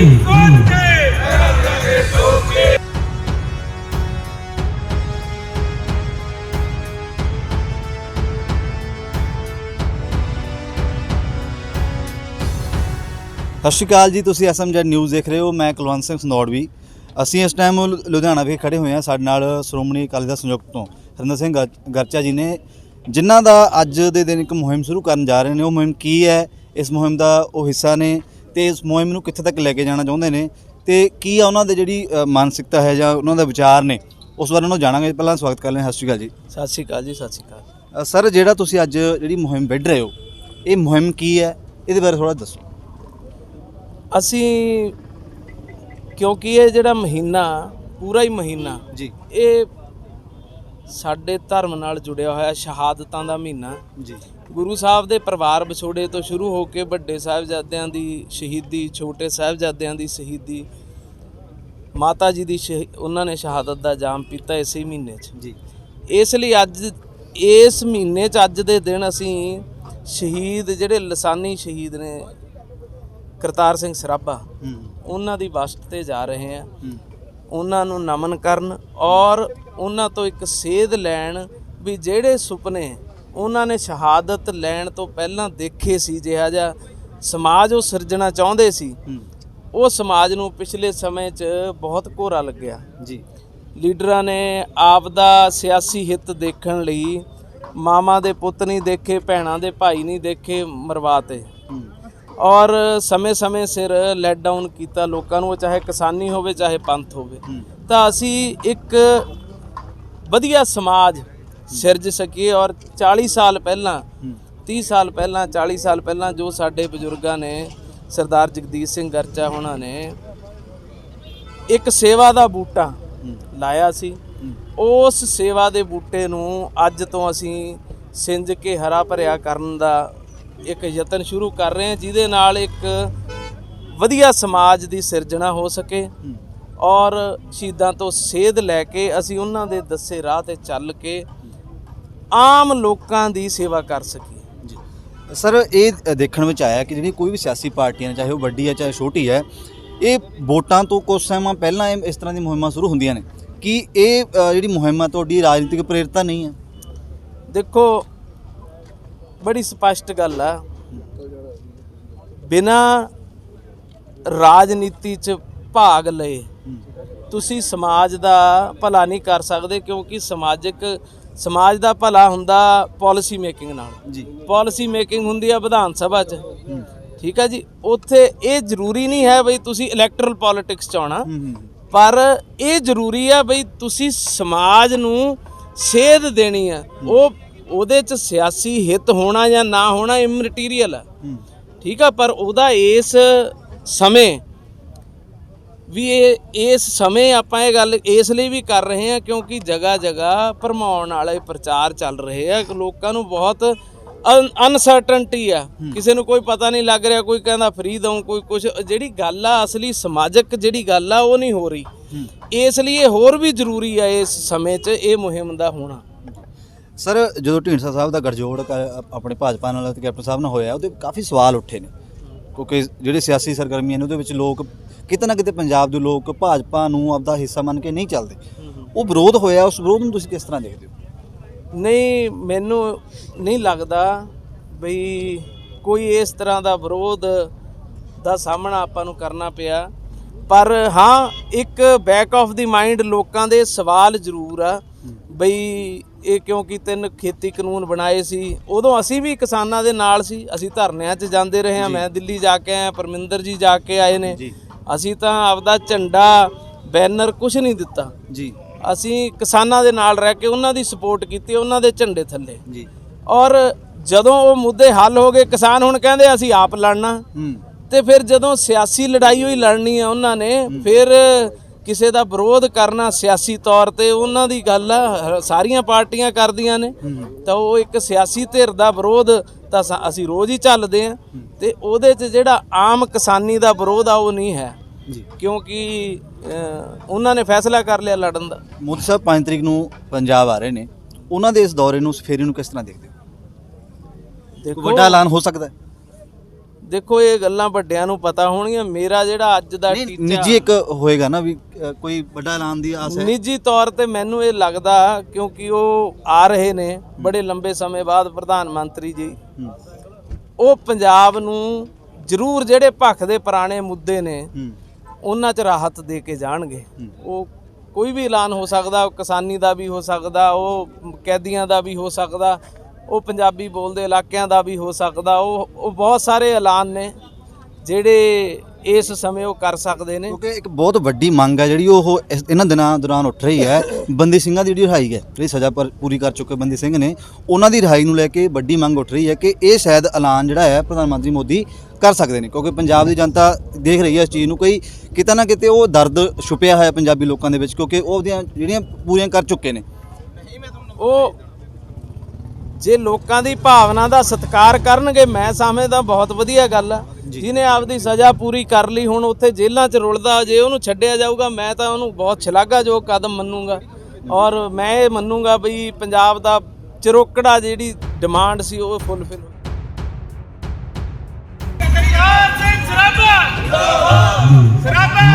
ਸਤਿ ਸ਼੍ਰੀ ਅਕਾਲ ਜੀ, ਤੁਸੀਂ ਐਸਐਮਜੈਡ ਨਿਊਜ਼ ਦੇਖ ਰਹੇ ਹੋ, ਮੈਂ ਕੁਲਵੰਤ ਸਿੰਘ ਸੰਦੌੜਵੀ ਅਸੀਂ ਇਸ ਟਾਈਮ ਲੁਧਿਆਣਾ ਵਿਖੇ ਖੜੇ ਹੋਏ ਹਾਂ, ਸਾਡੇ ਨਾਲ ਸ਼੍ਰੋਮਣੀ ਅਕਾਲੀ ਦਲ ਸੰਯੁਕਤ ਤੋਂ ਹਰਿੰਦਰ ਸਿੰਘ ਗਰਚਾ ਜੀ ਨੇ, ਜਿਨ੍ਹਾਂ ਦਾ ਅੱਜ ਦੇ ਦਿਨ ਇੱਕ ਮੁਹਿੰਮ ਸ਼ੁਰੂ ਕਰਨ ਜਾ ਰਹੇ ਨੇ। ਉਹ ਮੁਹਿੰਮ ਕੀ ਹੈ? ਇਸ ਮੁਹਿੰਮ ਦਾ ਉਹ ਹਿੱਸਾ ਨੇ। ਤੇ ਇਸ ਮੁਹਿੰਮ ਨੂੰ ਕਿੱਥੇ ਤੱਕ ਲੈ ਕੇ ਜਾਣਾ ਚਾਹੁੰਦੇ ਨੇ ਤੇ ਕੀ ਆ ਉਹਨਾਂ ਦੇ ਜਿਹੜੀ ਮਾਨਸਿਕਤਾ ਹੈ ਜਾਂ ਉਹਨਾਂ ਦਾ ਵਿਚਾਰ ਨੇ ਉਸ ਬਾਰੇ ਉਹਨਾਂ ਨੂੰ ਜਾਣਾਂਗੇ। ਪਹਿਲਾਂ ਸਵਾਗਤ ਕਰ ਲੈਂ ਸਤਿ ਸ਼੍ਰੀ ਅਕਾਲ ਜੀ। ਸਤਿ ਸ਼੍ਰੀ ਅਕਾਲ ਜੀ ਸਤਿ ਸ਼੍ਰੀ ਅਕਾਲ। ਸਰ ਜਿਹੜਾ ਤੁਸੀਂ ਅੱਜ ਜਿਹੜੀ ਮੁਹਿੰਮ ਵਿੱਢ ਰਹੇ ਹੋ ਇਹ ਮੁਹਿੰਮ ਕੀ ਹੈ? ਇਹਦੇ ਬਾਰੇ ਥੋੜਾ ਦੱਸੋ। ਅਸੀਂ ਕਿਉਂਕਿ ਇਹ ਜਿਹੜਾ ਮਹੀਨਾ ਪੂਰਾ ਹੀ ਮਹੀਨਾ ਜੀ। ਇਹ ਸਾਡੇ ਧਰਮ ਨਾਲ ਜੁੜਿਆ ਹੋਇਆ ਸ਼ਹਾਦਤਾਂ ਦਾ ਮਹੀਨਾ। ਜੀ। ਗੁਰੂ ਸਾਹਿਬ ਦੇ ਪਰਿਵਾਰ ਵਿਛੋੜੇ ਤੋਂ ਸ਼ੁਰੂ ਹੋ ਕੇ ਵੱਡੇ ਸਾਹਿਬਜ਼ਾਦਿਆਂ ਦੀ ਸ਼ਹੀਦੀ ਛੋਟੇ ਸਾਹਿਬਜ਼ਾਦਿਆਂ ਦੀ ਸ਼ਹੀਦੀ ਮਾਤਾ ਜੀ ਦੀ ਉਹਨਾਂ ਨੇ ਸ਼ਹਾਦਤ ਦਾ ਜਾਮ ਪੀਤਾ ਇਸੇ ਮਹੀਨੇ 'ਚ। ਜੀ। ਇਸ ਲਈ ਅੱਜ ਇਸ ਮਹੀਨੇ 'ਚ ਅੱਜ ਦੇ ਦਿਨ ਅਸੀਂ ਸ਼ਹੀਦ ਜਿਹੜੇ ਲਸਾਨੀ ਸ਼ਹੀਦ ਨੇ ਕਰਤਾਰ ਸਿੰਘ ਸਰਾਭਾ ਉਹਨਾਂ ਦੀ ਬਸਤ ਤੇ ਜਾ ਰਹੇ ਹੂੰ। ਉਹਨਾਂ ਨੂੰ ਨਮਨ ਕਰਨ ਔਰ ਉਹਨਾਂ ਤੋਂ ਇੱਕ ਸੇਧ ਲੈਣ ਵੀ ਜਿਹੜੇ ਸੁਪਨੇ ਉਹਨਾਂ ਨੇ ਸ਼ਹਾਦਤ ਲੈਣ ਤੋਂ ਪਹਿਲਾਂ ਦੇਖੇ ਸੀ ਜਿਹਾ ਜਿਹਾ ਸਮਾਜ ਉਹ ਸਿਰਜਣਾ ਚਾਹੁੰਦੇ ਸੀ। ਉਹ ਸਮਾਜ ਨੂੰ ਪਿਛਲੇ ਸਮੇਂ 'ਚ ਬਹੁਤ ਘੋਰਾ ਲੱਗਿਆ। ਜੀ। ਲੀਡਰਾਂ ਨੇ ਆਪ ਦਾ ਸਿਆਸੀ ਹਿੱਤ ਦੇਖਣ ਲਈ ਮਾਮਾ ਦੇ ਪੁੱਤ ਨਹੀਂ ਦੇਖੇ ਭੈਣਾਂ ਦੇ ਭਾਈ ਨਹੀਂ ਦੇਖੇ ਮਰਵਾਤੇ ਔਰ ਸਮੇਂ-ਸਮੇਂ ਸਿਰ ਲੈਟ ਡਾਊਨ ਕੀਤਾ ਲੋਕਾਂ ਨੂੰ ਚਾਹੇ ਕਿਸਾਨੀ ਹੋਵੇ ਚਾਹੇ ਪੰਥ ਹੋਵੇ। ਤਾਂ ਅਸੀਂ ਇੱਕ ਵਧੀਆ ਸਮਾਜ ਸਿਰਜ ਸਕੀਏ ਔਰ 40 ਸਾਲ ਪਹਿਲਾਂ ਹੂੰ। 30 ਸਾਲ ਪਹਿਲਾਂ 40 ਸਾਲ ਪਹਿਲਾਂ ਜੋ ਸਾਡੇ ਬਜ਼ੁਰਗਾਂ ਨੇ ਸਰਦਾਰ ਜਗਦੀਸ਼ ਸਿੰਘ ਗਰਚਾ ਹੋਣਾ ਨੇ ਇੱਕ ਸੇਵਾ ਦਾ ਬੂਟਾ ਲਾਇਆ ਸੀ। ਉਸ ਸੇਵਾ ਦੇ ਬੂਟੇ ਨੂੰ ਅੱਜ ਤੋਂ ਅਸੀਂ ਸਿੰਜ ਕੇ ਹਰਾ ਭਰਿਆ ਕਰਨ ਦਾ ਇੱਕ ਯਤਨ ਸ਼ੁਰੂ ਕਰ ਰਹੇ ਹਾਂ ਜਿਹਦੇ ਨਾਲ ਇੱਕ ਵਧੀਆ ਸਮਾਜ ਦੀ ਸਿਰਜਣਾ ਹੋ ਸਕੇ ਔਰ ਸ਼ਹੀਦਾਂ ਤੋਂ ਸੇਧ ਲੈ ਕੇ ਅਸੀਂ ਉਹਨਾਂ ਦੇ ਦੱਸੇ ਰਾਹ ਤੇ ਚੱਲ ਕੇ ਆਮ ਲੋਕਾਂ ਦੀ ਸੇਵਾ ਕਰ ਸਕੀਏ। ਜੀ। ਸਰ ਇਹ ਦੇਖਣ ਵਿੱਚ ਆਇਆ ਕਿ ਜਿਹੜੀ ਕੋਈ ਵੀ ਸਿਆਸੀ ਪਾਰਟੀਆਂ ਚਾਹੇ ਉਹ ਵੱਡੀ ਹੈ ਚਾਹੇ ਛੋਟੀ ਹੈ ਇਹ ਵੋਟਾਂ ਤੋਂ ਕੁਝ ਸਮਾਂ ਪਹਿਲਾਂ ਇਹ ਇਸ ਤਰ੍ਹਾਂ ਦੀ ਮੁਹਿੰਮਾਂ ਸ਼ੁਰੂ ਹੁੰਦੀਆਂ ਨੇ। ਕਿ ਇਹ ਜਿਹੜੀ ਮੁਹਿੰਮ ਤੁਹਾਡੀ ਰਾਜਨੀਤਿਕ ਪ੍ਰੇਰਤਾ ਨਹੀਂ ਹੈ? ਦੇਖੋ ਬੜੀ ਸਪਸ਼ਟ ਗੱਲ ਆ। ਬਿਨਾ ਰਾਜਨੀਤੀ 'ਚ ਭਾਗ ਲਏ ਤੁਸੀਂ ਸਮਾਜ ਦਾ ਭਲਾ ਨਹੀਂ ਕਰ ਸਕਦੇ ਕਿਉਂਕਿ ਸਮਾਜਿਕ ਸਮਾਜ ਦਾ ਭਲਾ ਹੁੰਦਾ ਪਾਲਿਸੀ ਮੇਕਿੰਗ ਨਾਲ। ਜੀ। ਪਾਲਿਸੀ ਮੇਕਿੰਗ ਹੁੰਦੀ ਆ ਵਿਧਾਨ ਸਭਾ 'ਚ। ਠੀਕ ਆ ਜੀ ਉੱਥੇ ਇਹ ਜ਼ਰੂਰੀ ਨਹੀਂ ਹੈ ਬਈ ਤੁਸੀਂ ਇਲੈਕਟਰਲ ਪੋਲਿਟਿਕਸ 'ਚ ਆਉਣਾ। ਪਰ ਇਹ ਜ਼ਰੂਰੀ ਆ ਬਈ ਤੁਸੀਂ ਸਮਾਜ ਨੂੰ ਸੇਧ ਦੇਣੀ ਆ। ਉਹ ਉਹਦੇ 'ਚ ਸਿਆਸੀ ਹਿੱਤ ਹੋਣਾ ਜਾਂ ਨਾ ਹੋਣਾ ਇਮਟੀਰੀਅਲ ਹੂੰ। ਠੀਕ ਆ ਪਰ ਉਹਦਾ ਇਸ ਸਮੇਂ ਵੀ ਇਹ ਇਸ ਸਮੇਂ ਆਪਾਂ ਇਹ ਗੱਲ ਇਸ ਲਈ ਵੀ ਕਰ ਰਹੇ ਹਾਂ ਕਿਉਂਕਿ ਜਗ੍ਹਾ ਜਗ੍ਹਾ ਭਰਮਾਉਣ ਵਾਲੇ ਪ੍ਰਚਾਰ ਚੱਲ ਰਹੇ ਆ। ਲੋਕਾਂ ਨੂੰ ਬਹੁਤ ਅਨਸਰਟਨਟੀ ਆ। ਕਿਸੇ ਨੂੰ ਕੋਈ ਪਤਾ ਨਹੀਂ ਲੱਗ ਰਿਹਾ ਕੋਈ ਕਹਿੰਦਾ ਫ੍ਰੀ ਦਊਂ ਕੋਈ ਕੁਝ ਜਿਹੜੀ ਗੱਲ ਆ ਅਸਲੀ ਸਮਾਜਿਕ ਜਿਹੜੀ ਗੱਲ ਆ ਉਹ ਨਹੀਂ ਹੋ ਰਹੀ। ਇਸ ਲਈ ਇਹ ਹੋਰ ਵੀ ਜ਼ਰੂਰੀ ਆ ਇਸ ਸਮੇਂ 'ਚ ਇਹ ਮੁਹਿੰਮ ਦਾ ਹੋਣਾ। ਸਰ, ਜਦੋਂ ਢੀਂਡਸਾ ਸਾਹਿਬ ਦਾ ਗਠਜੋੜ ਕ- ਆਪਣੇ ਭਾਜਪਾ ਨਾਲ ਤੇ ਕੈਪਟਨ ਸਾਹਿਬ ਨਾਲ ਹੋਇਆ, ਉਹਦੇ ਕਾਫੀ ਸਵਾਲ ਉੱਠੇ ਨੇ। ਕਿਉਂਕਿ ਜਿਹੜੇ ਸਿਆਸੀ ਸਰਗਰਮੀਆਂ ਨੇ, ਉਹਦੇ ਵਿੱਚ ਲੋਕ ਕਿਤੇ ਨਾ ਕਿਤੇ ਪੰਜਾਬ ਦੇ ਲੋਕ ਭਾਜਪਾ ਨੂੰ ਆਪਦਾ ਹਿੱਸਾ ਮੰਨ ਕੇ ਨਹੀਂ ਚੱਲਦੇ। ਉਹ ਵਿਰੋਧ ਹੋਇਆ, ਉਸ ਵਿਰੋਧ ਨੂੰ ਤੁਸੀਂ ਕਿਸ ਤਰ੍ਹਾਂ ਦੇਖਦੇ ਹੋ? ਨਹੀਂ, ਮੈਨੂੰ ਨਹੀਂ ਲੱਗਦਾ ਬਈ ਕੋਈ ਇਸ ਤਰ੍ਹਾਂ ਦਾ ਵਿਰੋਧ ਦਾ ਸਾਹਮਣਾ ਆਪਾਂ ਨੂੰ ਕਰਨਾ ਪਿਆ। ਪਰ ਹਾਂ, ਇੱਕ ਬੈਕ ਆਫ ਦੀ ਮਾਈਂਡ ਲੋਕਾਂ ਦੇ ਸਵਾਲ ਜ਼ਰੂਰ ਆ ਬਈ ਇਹ ਕਿਉਂਕਿ ਤਿੰਨ ਖੇਤੀ ਕਾਨੂੰਨ ਬਣਾਏ ਸੀ ਉਦੋਂ ਅਸੀਂ ਵੀ ਕਿਸਾਨਾਂ ਦੇ ਨਾਲ ਸੀ ਅਸੀਂ ਧਰਨਿਆਂ 'ਚ ਜਾਂਦੇ ਰਹੇ ਹਾਂ ਮੈਂ ਦਿੱਲੀ ਜਾ ਕੇ ਆਇਆ ਪਰਮਿੰਦਰ ਜੀ ਜਾ ਕੇ ਆਏ ਨੇ। ਅਸੀਂ ਤਾਂ ਆਪਦਾ ਝੰਡਾ ਬੈਨਰ ਕੁਝ ਨਹੀਂ ਦਿੱਤਾ। ਜੀ। ਅਸੀਂ ਕਿਸਾਨਾਂ ਦੇ ਨਾਲ ਰਹਿ ਕੇ ਉਹਨਾਂ ਦੀ ਸਪੋਰਟ ਕੀਤੀ ਉਹਨਾਂ ਦੇ ਝੰਡੇ ਥੱਲੇ। ਜੀ। ਔਰ ਜਦੋਂ ਉਹ ਮੁੱਦੇ ਹੱਲ ਹੋ ਗਏ ਕਿਸਾਨ ਹੁਣ ਕਹਿੰਦੇ ਅਸੀਂ ਆਪ ਲੜਨਾ। ਤੇ ਫਿਰ ਜਦੋਂ ਸਿਆਸੀ ਲੜਾਈ ਹੋਈ ਲੜਨੀ ਆ ਉਹਨਾਂ ਨੇ ਫਿਰ ਕਿਸੇ ਦਾ ਵਿਰੋਧ ਕਰਨਾ ਸਿਆਸੀ ਤੌਰ ਤੇ ਉਹਨਾਂ ਦੀ ਗੱਲ ਆ ਸਾਰੀਆਂ ਪਾਰਟੀਆਂ ਕਰਦੀਆਂ ਨੇ। ਤਾਂ ਉਹ ਇੱਕ ਸਿਆਸੀ ਧਿਰ ਦਾ ਵਿਰੋਧ ਤਾਂ ਅਸੀਂ ਰੋਜ਼ ਹੀ ਚੱਲਦੇ ਆ ਤੇ ਉਹਦੇ 'ਚ ਜਿਹੜਾ ਆਮ ਕਿਸਾਨੀ ਦਾ ਵਿਰੋਧ ਆ ਉਹ ਨਹੀਂ ਹੈ। ਕਿਉਂਕਿ ਉਹਨਾਂ ਨੇ ਫੈਸਲਾ ਕਰ ਲਿਆ ਲੜਨ ਦਾ। ਮੋਦੀ ਸਾਹਿਬ 5 ਤਰੀਕ ਨੂੰ ਪੰਜਾਬ ਆ ਰਹੇ ਨੇ। ਉਹਨਾਂ ਦੇ ਇਸ ਦੌਰੇ ਨੂੰ ਫੇਰੀ ਨੂੰ ਕਿਸ ਤਰ੍ਹਾਂ ਦੇਖਦੇ ਹੋ? ਦੇਖੋ ਵੱਡਾ ਐਲਾਨ ਹੋ ਸਕਦਾ ਹੈ? ਦੇਖੋ ਇਹ ਗੱਲਾਂ ਵੱਡਿਆਂ ਨੂੰ ਪਤਾ ਹੋਣਗੀਆਂ। ਮੇਰਾ ਜਿਹੜਾ ਅੱਜ ਦਾ ਨਹੀਂ ਟੀਚਾ ਨਿੱਜੀ ਇੱਕ ਹੋਏਗਾ ਨਾ ਵੀ ਅ, ਕੋਈ ਵੱਡਾ ਐਲਾਨ ਦੀ ਆਸ ਹੈ। ਨਿੱਜੀ ਤੌਰ ਤੇ ਮੈਨੂੰ ਇਹ ਲੱਗਦਾ ਕਿਉਂਕਿ ਉਹ ਆ ਰਹੇ ਨੇ ਬੜੇ ਲੰਬੇ ਸਮੇਂ ਬਾਅਦ ਪ੍ਰਧਾਨ ਮੰਤਰੀ ਜੀ। ਹੂੰ, ਉਹ ਪੰਜਾਬ ਨੂੰ ਜ਼ਰੂਰ ਜਿਹੜੇ ਭੱਖ ਦੇ ਪੁਰਾਣੇ ਮੁੱਦੇ ਨੇ ਹੂੰ। ਉਹਨਾਂ 'ਚ ਰਾਹਤ ਦੇ ਕੇ ਜਾਣਗੇ। ਉਹ ਕੋਈ ਵੀ ਐਲਾਨ ਹੋ ਸਕਦਾ ਉਹ ਕਿਸਾਨੀ ਦਾ ਵੀ ਹੋ ਸਕਦਾ ਉਹ ਕੈਦੀਆਂ ਦਾ ਵੀ ਹੋ ਸਕਦਾ ਉਹ ਪੰਜਾਬੀ ਬੋਲਦੇ ਇਲਾਕਿਆਂ ਦਾ ਵੀ ਹੋ ਸਕਦਾ ਉਹ ਉਹ ਬਹੁਤ ਸਾਰੇ ਐਲਾਨ ਨੇ ਜਿਹੜੇ ਇਸ ਸਮੇਂ ਉਹ ਕਰ ਸਕਦੇ ਨੇ। ਕਿਉਂਕਿ ਇੱਕ ਬਹੁਤ ਵੱਡੀ ਮੰਗ ਹੈ ਜਿਹੜੀ ਉਹ ਇਸ- ਇਹਨਾਂ ਦਿਨਾਂ ਦੌਰਾਨ ਉੱਠ ਰਹੀ ਹੈ। ਬੰਦੀ ਸਿੰਘਾਂ ਦੀ ਜਿਹੜੀ ਰਿਹਾਈ ਹੈ ਜਿਹੜੀ ਸਜ਼ਾ ਪਰ ਪੂਰੀ ਕਰ ਚੁੱਕੇ ਬੰਦੀ ਸਿੰਘ ਨੇ ਉਹਨਾਂ ਦੀ ਰਿਹਾਈ ਨੂੰ ਲੈ ਕੇ ਵੱਡੀ ਮੰਗ ਉੱਠ ਰਹੀ ਹੈ ਕਿ ਇਹ ਸ਼ਾਇਦ ਐਲਾਨ ਜਿਹੜਾ ਹੈ ਪ੍ਰਧਾਨ ਮੰਤਰੀ ਮੋਦੀ ਕਰ ਸਕਦੇ ਨੇ। ਕਿਉਂਕਿ ਪੰਜਾਬ ਦੀ ਜਨਤਾ ਦੇਖ ਰਹੀ ਹੈ ਇਸ ਚੀਜ਼ ਨੂੰ ਕੋਈ ਕਿਤੇ ਨਾ ਕਿਤੇ ਉਹ ਦਰਦ ਛੁਪਿਆ ਹੋਇਆ ਪੰਜਾਬੀ ਲੋਕਾਂ ਦੇ ਵਿੱਚ ਕਿਉਂਕਿ ਉਹ ਉਹਦੀਆਂ ਜਿਹੜੀਆਂ ਪੂਰੀਆਂ ਕਰ ਚੁੱਕੇ ਨੇ। ਉਹ ਜੇ ਲੋਕਾਂ ਦੀ ਭਾਵਨਾ ਦਾ ਸਤਿਕਾਰ ਕਰਨਗੇ ਮੈਂ ਸਮਝਦਾ ਬਹੁਤ ਵਧੀਆ ਗੱਲ ਆ। ਜਿਹਨੇ ਆਪਦੀ ਸਜ਼ਾ ਪੂਰੀ ਕਰ ਲਈ ਹੁਣ ਉੱਥੇ ਜੇਲ੍ਹਾਂ 'ਚ ਰੁਲਦਾ ਜੇ ਉਹਨੂੰ ਛੱਡਿਆ ਜਾਊਗਾ ਮੈਂ ਤਾਂ ਉਹਨੂੰ ਬਹੁਤ ਛਲਾਘਾਯੋਗ ਕਦਮ ਮੰਨੂਗਾ। ਔਰ ਮੈਂ ਇਹ ਮੰਨੂਗਾ ਬਈ ਪੰਜਾਬ ਦਾ ਚਰੋਕੜਾ ਜਿਹੜੀ ਡਿਮਾਂਡ ਸੀ ਉਹ ਫੁੱਲਫਿਲ ਸਰਾਬਾ!